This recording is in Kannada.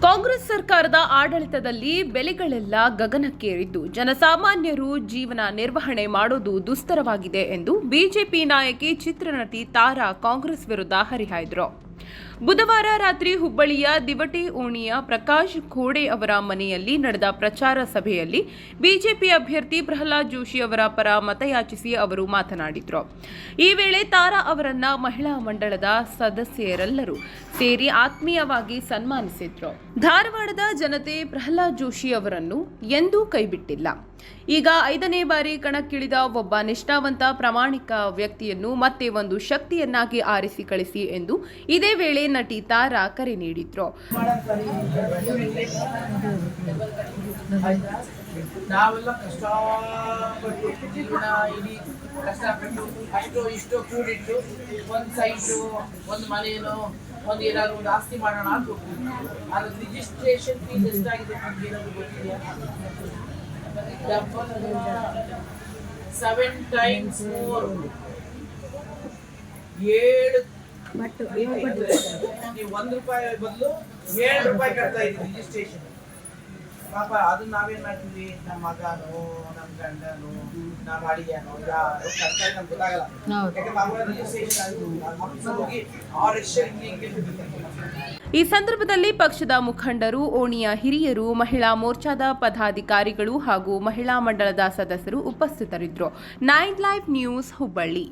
ಕಾಂಗ್ರೆಸ್ ಸರ್ಕಾರದ ಆಡಳಿತದಲ್ಲಿ ಬೆಲೆಗಳೆಲ್ಲ ಗಗನಕ್ಕೇರಿದ್ದು, ಜನಸಾಮಾನ್ಯರು ಜೀವನ ನಿರ್ವಹಣೆ ಮಾಡೋದು ದುಸ್ತರವಾಗಿದೆ ಎಂದು ಬಿಜೆಪಿ ನಾಯಕಿ ಚಿತ್ರನಟಿ ತಾರಾ ಕಾಂಗ್ರೆಸ್ ವಿರುದ್ಧ ಹರಿಹಾಯ್ದರು. ಬುಧವಾರ ರಾತ್ರಿ ಹುಬ್ಬಳ್ಳಿಯ ದಿವಟಿ ಓಣಿಯ ಪ್ರಕಾಶ್ ಖೋಡೆ ಅವರ ಮನೆಯಲ್ಲಿ ನಡೆದ ಪ್ರಚಾರ ಸಭೆಯಲ್ಲಿ ಬಿಜೆಪಿ ಅಭ್ಯರ್ಥಿ ಪ್ರಹ್ಲಾದ್ ಜೋಶಿ ಅವರ ಪರ ಮತಯಾಚಿಸಿ ಅವರು ಮಾತನಾಡಿದರು. ಈ ವೇಳೆ ತಾರಾ ಅವರನ್ನ ಮಹಿಳಾ ಮಂಡಳದ ಸದಸ್ಯರೆಲ್ಲರೂ ಸೇರಿ ಆತ್ಮೀಯವಾಗಿ ಸನ್ಮಾನಿಸಿದ್ರು. ಧಾರವಾಡದ ಜನತೆ ಪ್ರಹ್ಲಾದ್ ಜೋಶಿ ಅವರನ್ನು ಎಂದೂ ಕೈಬಿಟ್ಟಿಲ್ಲ. ಈಗ ಐದನೇ ಬಾರಿ ಕಣಕ್ಕಿಳಿದ ಒಬ್ಬ ನಿಷ್ಠಾವಂತ ಪ್ರಾಮಾಣಿಕ ವ್ಯಕ್ತಿಯನ್ನು ಮತ್ತೆ ಒಂದು ಶಕ್ತಿಯನ್ನಾಗಿ ಆರಿಸಿ ಕಳಿಸಿ ಎಂದು ಇದೇ ವೇಳೆ ನಟಿ ತಾರಾ ಕರೆ ನೀಡಿದ್ರು? ನಾವೆಲ್ಲ ಕಷ್ಟಪಟ್ಟು ಜೀವನ ಇಡೀ ಕಷ್ಟಪಟ್ಟು ಅಷ್ಟು ಇಷ್ಟು ಕೂಡಿಟ್ಟು ಒಂದು ಸೈಟು ಒಂದು ಮನೇನೋ ಒಂದು ಏನಾದ್ರು ಒಂದು ಆಸ್ತಿ ಮಾಡೋಣ ಅಂತ ಅದ್ರ ರಿಜಿಸ್ಟ್ರೇಷನ್ ಫೀಸ್ ಎಷ್ಟಾಗಿದೆ ನಮ್ಗೆ ಏನಾದ್ರು ಗೊತ್ತಿದೆಯಾ? ಸೆವೆನ್ ಟೈಮ್ಸ್ ಫೋರ್ ಏಳು ನೀವು ಒಂದು ರೂಪಾಯಿ ಬದಲು ಏಳು ರೂಪಾಯಿ ಕಟ್ತಾ ಇದ್ದೀವಿ ರಿಜಿಸ್ಟ್ರೇಷನ್ ಪಾಪ ಅದನ್ನ ನಾವೇನ್ ಮಾಡ್ತೀವಿ? ನಮ್ಮ ಮಗನೋ ನಮ್ಮ ಗಂಡನೋ ನಮ್ಮ ಅಡಿಗೆನೋ ಯಾರು ಕಟ್ತಾ ನಮ್ಗೆ ಗೊತ್ತಾಗಲ್ಲ. ಯಾಕಂದ್ರೆ ನಮ್ಮ ರಿಜಿಸ್ಟ್ರೇಷನ್ ಮಕ್ಕಳು ಹೋಗಿ ಆ ರಿಜಿಸ್ಟ್ರೇಷನ್ ಹಿಂಗೆ ಈ ಸಂದರ್ಭದಲ್ಲಿ ಪಕ್ಷದ ಮುಖಂಡರು ಓಣಿಯ ಹಿರಿಯರು ಮಹಿಳಾ ಮೋರ್ಚಾದ ಪದಾಧಿಕಾರಿಗಳು ಹಾಗೂ ಮಹಿಳಾ ಮಂಡಳದ ಸದಸ್ಯರು ಉಪಸ್ಥಿತರಿದ್ದರು. Nine live news Hubballi.